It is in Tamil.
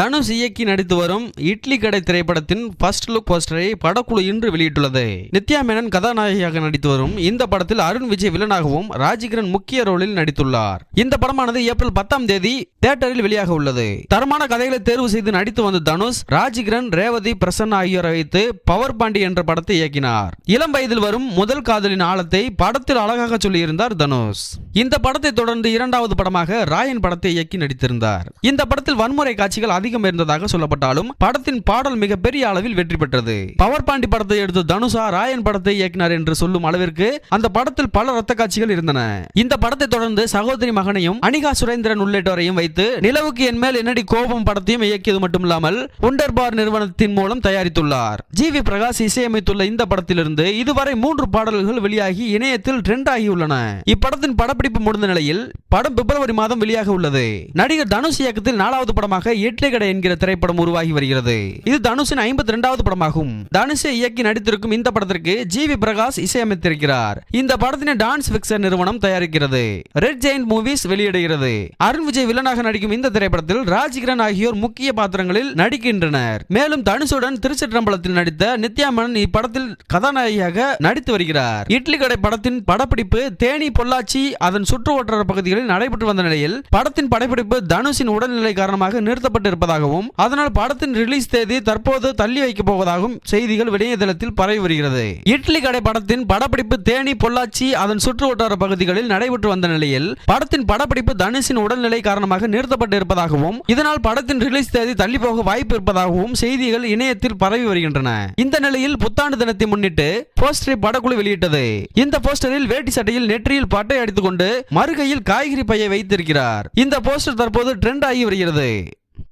தனுஷ் இயக்கி நடித்து வரும் இட்லி கடை திரைப்படத்தின் ஃபர்ஸ்ட் லுக் போஸ்டரை படக்குழு இன்று வெளியிட்டுள்ளது. நித்யா மேனன் கதாநாயகியாக நடித்து வரும் இந்த படத்தில் அருண் விஜய் வில்லனாகவும் ராஜிகிரண் முக்கிய ரோலில் நடித்துள்ளார். இந்த படமானது ஏப்ரல் பத்தாம் தேதி தியேட்டரில் வெளியாக உள்ளது. தரமான கதைகளை தேர்வு செய்து நடித்து வந்த தனுஷ் ராஜிகிரண் ரேவதி பிரசன்ன ஆகியோரை வைத்து பவர் பாண்டி என்ற படத்தை இயக்கினார். இளம் வயதில் வரும் முதல் காதலின் ஆழத்தை படத்தில் அழகாக சொல்லியிருந்தார் தனுஷ். இந்த படத்தை தொடர்ந்து இரண்டாவது படமாக ராயன் படத்தை இயக்கி நடித்திருந்தார். இந்த படத்தில் வன்முறை காட்சிகள் அதிக அதிகம் இருந்ததாக சொல்லப்பட்டாலும் படத்தின் பாடல் மிகப்பெரிய அளவில் வெற்றி பெற்றது. பவர் பாண்டி படத்தை எடுத்து தனுஷா ராயன் படத்தை இயக்கினார் என்று சொல்லும் அளவிற்கு அந்த படத்தில் பல ரத்த காட்சிகள் இருந்தன. இந்த படத்தை தொடர்ந்து சகோதரி மகனையும் அனிகா சுரேந்திரன் உள்ளிட்டோரையும் வைத்து நிலவுக்கு என் மேல் என்னடி கோபம் படத்தையும் இயக்கியது மட்டுமில்லாமல் உண்டர்பார் நிறுவனத்தின் மூலம் தயாரித்துள்ளார். ஜி வி பிரகாஷ் இசையமைத்துள்ள இந்த படத்திலிருந்து இதுவரை மூன்று பாடல்கள் வெளியாகி இணையத்தில் ட்ரெண்ட் ஆகியுள்ளன. இப்படத்தின் படப்பிடிப்பு முடிந்த நிலையில் படம் பிப்ரவரி மாதம் வெளியாக உள்ளது. நடிகர் தனுஷ் இயக்கத்தில் நாலாவது படமாக இட்லி கடை என்கிற திரைப்படம் உருவாகி வருகிறது. இது தனுஷின் ஐம்பத்தி ரெண்டாவது படமாகும். தனுஷை இயக்கி நடித்திருக்கும் இந்த படத்திற்கு ஜி வி பிரகாஷ் இசையமைத்திருக்கிறார். இந்த படத்தினை டான்ஸ் பிக்சர் நிறுவனம் தயாரிக்கிறது. ரெட் ஜெயின் மூவிஸ் வெளியிடுகிறது. அருண் விஜய் வில்லனாக நடிக்கும் இந்த திரைப்படத்தில் ராஜ்கிரண் ஆகியோர் முக்கிய பாத்திரங்களில் நடிக்கின்றனர். மேலும் தனுஷுடன் திருச்சிற்றம்பலத்தில் நடித்த நித்யா மேனன் இப்படத்தில் கதாநாயகியாக நடித்து வருகிறார். இட்லி கடை படத்தின் படப்பிடிப்பு தேனி பொள்ளாச்சி அதன் சுற்று வட்டார பகுதிகளில் நடைபெற்று வந்த நிலையில் படத்தின் படப்பிடிப்பு தனுஷின் உடல்நிலை காரணமாக நிறுத்தப்பட்டு போவதாகவும் அதனால் படத்தின் ரிலீஸ் தேதி தற்போது தள்ளி வைக்கப் போவதாகவும் செய்திகள் இணையதளத்தில் பரவி வருகிறது. இட்லி கடை படத்தின் படப்பிடிப்பு தேனி பொள்ளாச்சி அதன் சுற்று வட்டார பகுதிகளில் நடைபெற்று வந்த நிலையில் படத்தின் படப்பிடிப்பு தனுஷின் உடல்நிலை காரணமாக நிறுத்தப்பட்டு இருப்பதாகவும் இதனால் படத்தின் ரிலீஸ் தேதி தள்ளி போக வாய்ப்பு இருப்பதாகவும் செய்திகள் இணையத்தில் பரவி வருகின்றன. இந்த நிலையில் புத்தாண்டு தினத்தை முன்னிட்டு போஸ்டரை படக்குழு வெளியிட்டது. இந்த போஸ்டரில் வேட்டி சட்டையில் நெற்றியில் பட்டை அடித்துக்கொண்டு மறுகையில் காய்கறி பையை வைத்திருக்கிறார். இந்த போஸ்டர் தற்போது ட்ரெண்ட் ஆகி வருகிறது.